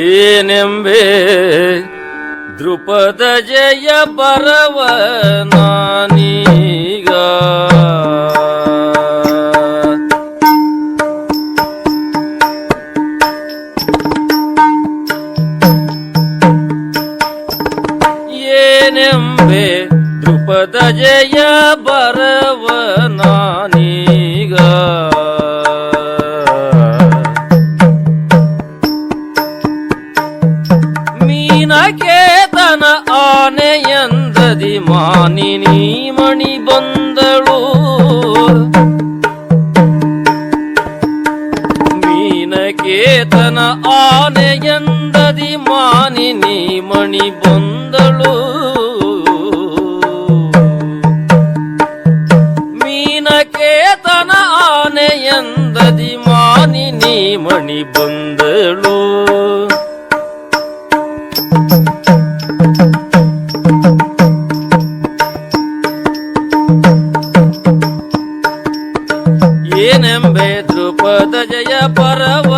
ಏನೆಂಬೆ ದೃಪದ ಜಯ ಪರವ ನಾನೀಗ. ಏನೆಂಬೆ ದೃಪದ ಜಯ ಬರವ ಮೀನಕೇತನ ಆನೆಯಂದದಿ ಮಾನಿನಿ ಮಣಿ ಬಂದಳು. ಮೀನಕೇತನ ಆನೆಯಂದದಿ ಮಾನಿನಿ ಮಣಿ ಬಂದಳು. ಮೀನಕೇತನ ಆನೆಯಂದದಿ ಮಾನಿನಿ ಮಣಿ ಬಂದಳು. ಏನೆಂಬೆ ದೃಪದ ಜಯ ಪರವ